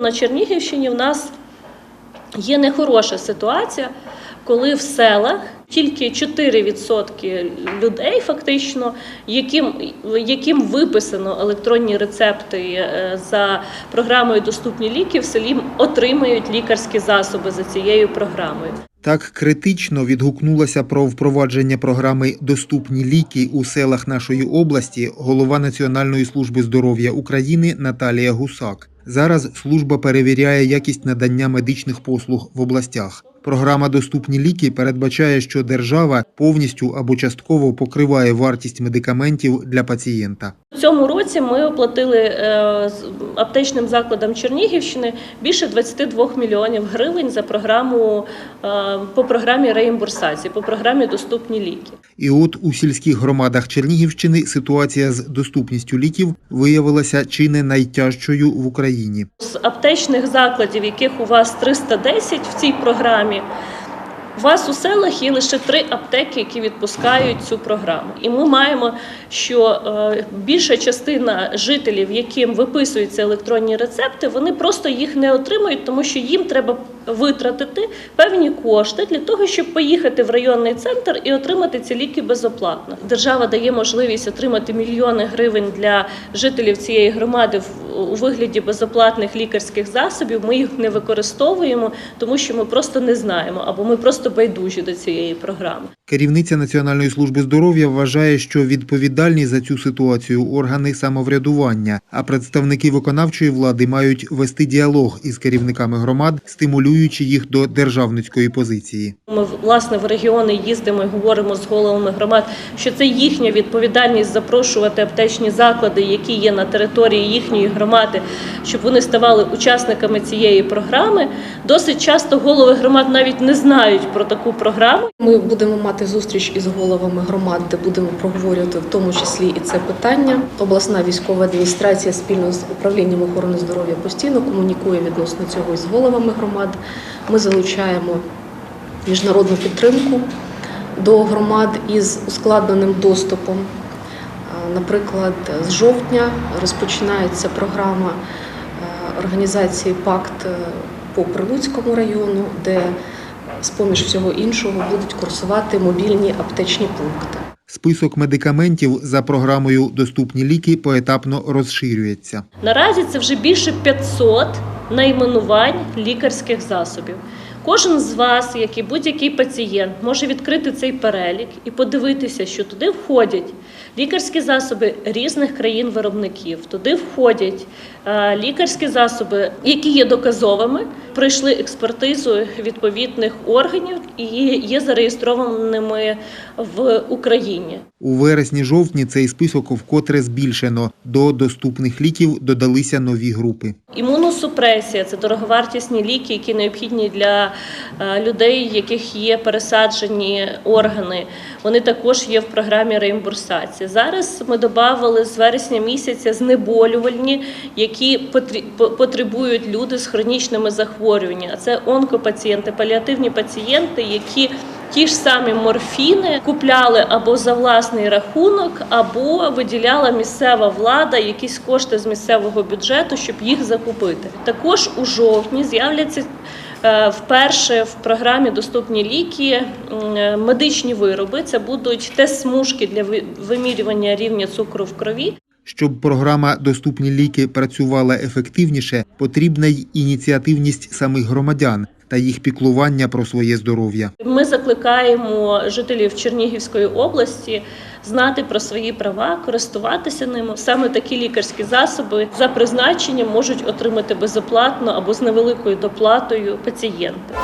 На Чернігівщині в нас є нехороша ситуація, коли в селах тільки 4% людей, фактично, яким, яким виписано електронні рецепти е, за програмою Доступні ліки в селі отримають лікарські засоби за цією програмою. Так критично відгукнулася про впровадження програми Доступні ліки у селах нашої області голова Національної служби здоров'я України Наталія Гусак. Зараз служба перевіряє якість надання медичних послуг в областях. Програма Доступні ліки передбачає, що держава повністю або частково покриває вартість медикаментів для пацієнта. У цьому році ми оплатили е, аптечним закладам Чернігівщини більше 22 мільйонів гривень за програму е, по програмі реімбурсації, по програмі Доступні ліки. І от у сільських громадах Чернігівщини ситуація з доступністю ліків виявилася чи не найтяжчою в Україні. З аптечних закладів, яких у вас 310 в цій програмі, у вас у селах є лише три аптеки, які відпускають цю програму. І ми маємо, що е, більша частина жителів, яким виписуються електронні рецепти, вони просто їх не отримують, тому що їм треба витратити певні кошти для того, щоб поїхати в районний центр і отримати ці ліки безоплатно. Держава дає можливість отримати мільйони гривень для жителів цієї громади у вигляді безоплатних лікарських засобів. Ми їх не використовуємо, тому що ми просто не знаємо або ми просто байдужі до цієї програми. Керівниця Національної служби здоров'я вважає, що відповідальні за цю ситуацію органи самоврядування, а представники виконавчої влади мають вести діалог із керівниками громад, стимулюючи їх до державницької позиції. Ми власне в регіони їздимо і говоримо з головами громад, що це їхня відповідальність запрошувати аптечні заклади, які є на території їхньої громади, щоб вони ставали учасниками цієї програми. Досить часто голови громад навіть не знають про таку програму. Ми будемо мати зустріч із головами громад, де будемо проговорювати в тому числі і це питання. Обласна військова адміністрація спільно з управлінням охорони здоров'я постійно комунікує відносно цього із головами громад. Ми залучаємо міжнародну підтримку до громад із ускладненим доступом. Наприклад, з жовтня розпочинається програма е, організації Пакт е, по Прилуцькому району, де з поміж всього іншого будуть курсувати мобільні аптечні пункти. Список медикаментів за програмою Доступні ліки поетапно розширюється. Наразі це вже більше 500 найменувань лікарських засобів. Кожен з вас, як і будь-який пацієнт, може відкрити цей перелік і подивитися, що туди входять лікарські засоби різних країн-виробників. Туди входять е, лікарські засоби, які є доказовими, пройшли експертизу відповідних органів і є зареєстрованими в Україні. У вересні-жовтні цей список вкотре збільшено. До доступних ліків додалися нові групи. Імуносупресія це дороговартісні ліки, які необхідні для е, людей, яких є пересаджені органи. Вони також є в програмі реімбурсації. Зараз ми додали з вересня місяця знеболювальні, які потребують люди з хронічними захворюваннями. Це онкопацієнти, паліативні пацієнти, які Ті ж самі морфіни купляли або за власний рахунок, або виділяла місцева влада якісь кошти з місцевого бюджету, щоб їх закупити. Також у жовтні з'являться е, вперше в програмі Доступні ліки е, медичні вироби. Це будуть тест-смужки для ви- вимірювання рівня цукру в крові. Щоб програма Доступні ліки працювала ефективніше, потрібна й ініціативність самих громадян та їх піклування про своє здоров'я. Ми закликаємо жителів Чернігівської області знати про свої права, користуватися ними. Саме такі лікарські засоби за призначенням можуть отримати безоплатно або з невеликою доплатою пацієнти.